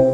జగన్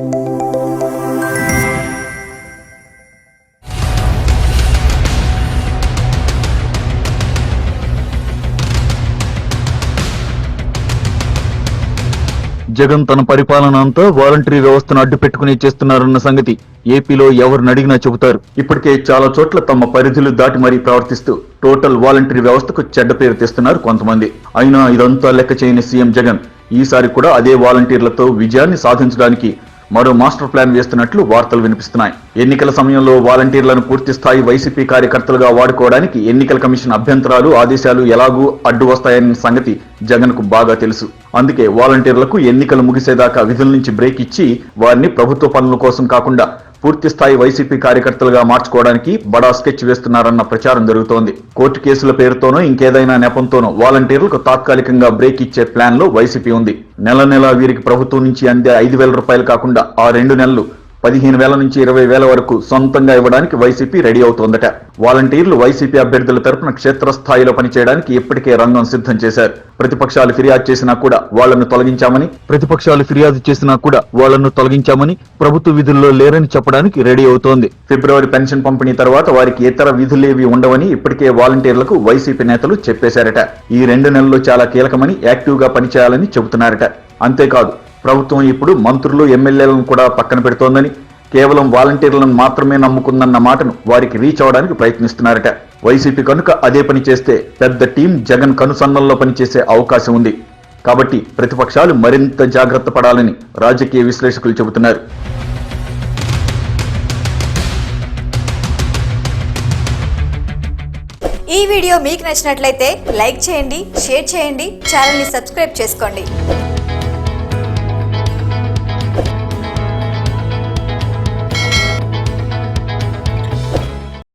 తన పరిపాలన అంతా వాలంటరీ వ్యవస్థను అడ్డుపెట్టుకుని చేస్తున్నారన్న సంగతి ఏపీలో ఎవరిని అడిగినా చెబుతారు. ఇప్పటికే చాలా చోట్ల తమ పరిధులు దాటి మరీ ప్రవర్తిస్తూ టోటల్ వాలంటరీ వ్యవస్థకు చెడ్డ పేరు తెస్తున్నారు కొంతమంది. అయినా ఇదంతా లెక్క చేయని సీఎం జగన్. ఈసారి కూడా అదే వాలంటీర్లతో విజయాన్ని సాధించడానికి మరో మాస్టర్ ప్లాన్ వేస్తున్నట్లు వార్తలు వినిపిస్తున్నాయి. ఎన్నికల సమయంలో వాలంటీర్లను పూర్తి స్థాయి వైసీపీ కార్యకర్తలుగా వాడుకోవడానికి ఎన్నికల కమిషన్ అభ్యంతరాలు ఆదేశాలు ఎలాగూ అడ్డు వస్తాయన్న సంగతి జగన్కు బాగా తెలుసు. అందుకే వాలంటీర్లకు ఎన్నికలు ముగిసేదాకా విధుల నుంచి బ్రేక్ ఇచ్చి వారిని ప్రభుత్వ పనుల కోసం కాకుండా పూర్తిస్థాయి వైసీపీ కార్యకర్తలుగా మార్చుకోవడానికి బడా స్కెచ్ వేస్తున్నారన్న ప్రచారం జరుగుతోంది. కోర్టు కేసుల పేరుతోనో ఇంకేదైనా నెపంతోనో వాలంటీర్లకు తాత్కాలికంగా బ్రేక్ ఇచ్చే ప్లాన్లో వైసీపీ ఉంది. నెల నెల వీరికి ప్రభుత్వం నుంచి అందే ఐదు వేల రూపాయలు కాకుండా ఆ రెండు నెలలు పదిహేను వేల నుంచి ఇరవై వేల వరకు సొంతంగా ఇవ్వడానికి వైసీపీ రెడీ అవుతోందట. వాలంటీర్లు వైసీపీ అభ్యర్థుల తరపున క్షేత్రస్థాయిలో పనిచేయడానికి ఇప్పటికే రంగం సిద్ధం చేశారు. ప్రతిపక్షాలు ఫిర్యాదు చేసినా కూడా వాళ్ళను తొలగించామని ప్రతిపక్షాలు ఫిర్యాదు చేసినా కూడా వాళ్ళను తొలగించామని ప్రభుత్వ విధుల్లో లేరని చెప్పడానికి రెడీ అవుతోంది. ఫిబ్రవరి పెన్షన్ పంపిణీ తర్వాత వారికి ఇతర విధులేవి ఉండవని ఇప్పటికే వాలంటీర్లకు వైసీపీ నేతలు చెప్పేశారట. ఈ రెండు నెలలు చాలా కీలకమని యాక్టివ్గా పనిచేయాలని చెబుతున్నారట. అంతేకాదు ప్రభుత్వం ఇప్పుడు మంత్రులు ఎమ్మెల్యేలను కూడా పక్కన పెడుతోందని కేవలం వాలంటీర్లను మాత్రమే నమ్ముకుందన్న మాటను వారికి రీచ్ అవడానికి ప్రయత్నిస్తున్నారట. వైసీపీ కనుక అదే పని చేస్తే పెద్ద టీం జగన్ కనుసన్నల్లో పనిచేసే అవకాశం ఉంది. కాబట్టి ప్రతిపక్షాలు మరింత జాగ్రత్త పడాలని రాజకీయ విశ్లేషకులు చెబుతున్నారు. ఈ వీడియో మీకు నచ్చినట్లయితే లైక్ చేయండి షేర్ చేయండి ఛానల్ని సబ్స్క్రైబ్ చేసుకోండి.